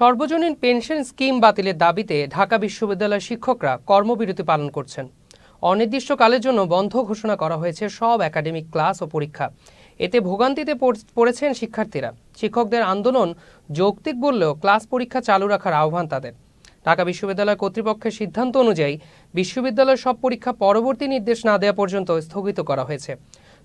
সর্বজনীন pension scheme বাতিলের দাবিতে ঢাকা বিশ্ববিদ্যালয়ের শিক্ষকরা কর্মবিরতি পালন করছেন। অনির্দিষ্টকালের জন্য বন্ধ ঘোষণা করা হয়েছে সব একাডেমিক ক্লাস ও পরীক্ষা। এতে ভোগান্তিতে পড়েছেন শিক্ষার্থীরা। শিক্ষকদের আন্দোলন যৌক্তিক বললেও ক্লাস পরীক্ষা চালু রাখার আহ্বান তাদের। ঢাকা বিশ্ববিদ্যালয় কর্তৃপক্ষের সিদ্ধান্ত অনুযায়ী বিশ্ববিদ্যালয়ের সব পরীক্ষা পরবর্তী নির্দেশ না দেওয়া পর্যন্ত স্থগিত করা হয়েছে।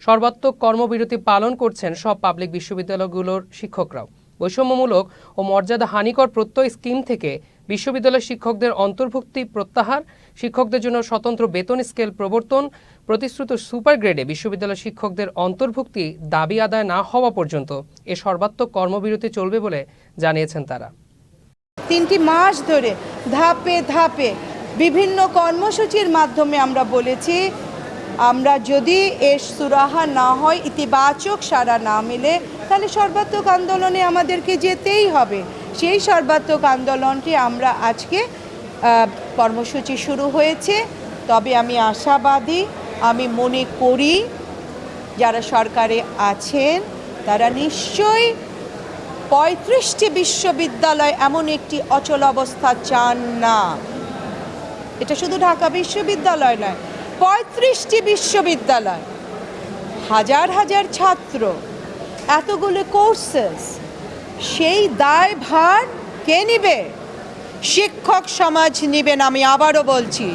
সর্বাত্মক কর্মবিরতি পালন করছেন সব পাবলিক বিশ্ববিদ্যালয়গুলোর শিক্ষকরাও। বৈষম্যমূলক ও মর্যাদা হানিকর প্রত্যয় স্কিম থেকে বিশ্ববিদ্যালয় শিক্ষকদের অন্তর্ভুক্তি প্রত্যাহার, শিক্ষকদের জন্য স্বতন্ত্র বেতন স্কেল প্রবর্তন, প্রতিশ্রুত সুপার গ্রেডে বিশ্ববিদ্যালয় শিক্ষকদের অন্তর্ভুক্তি দাবি আদায় না হওয়া পর্যন্ত এ সর্বাত্মক কর্মবিরতি চলবে বলে জানিয়েছেন তারা। তিনটি মাস ধরে ধাপে ধাপে বিভিন্ন কর্মসূচির মাধ্যমে আমরা বলেছি আমরা যদি এর সুরাহা না হয়, ইতিবাচক সাড়া না মেলে, তাহলে সর্বাত্মক আন্দোলনে আমাদেরকে যেতেই হবে। সেই সর্বাত্মক আন্দোলনটি আমরা আজকে কর্মসূচি শুরু হয়েছে। তবে আমি আশাবাদী, আমি মনে করি যারা সরকারে আছেন, তারা নিশ্চয়ই পঁয়ত্রিশটি বিশ্ববিদ্যালয় এমন একটি অচল অবস্থা চান না। এটা শুধু ঢাকা বিশ্ববিদ্যালয় নয় পঁয়ত্রিশটি বিশ্ববিদ্যালয়। হাজার হাজার ছাত্র, এতগুলো কোর্সেস সেই দায় ভার কে নিবে? শিক্ষক সমাজ নিবেন আমি আবারও বলছি।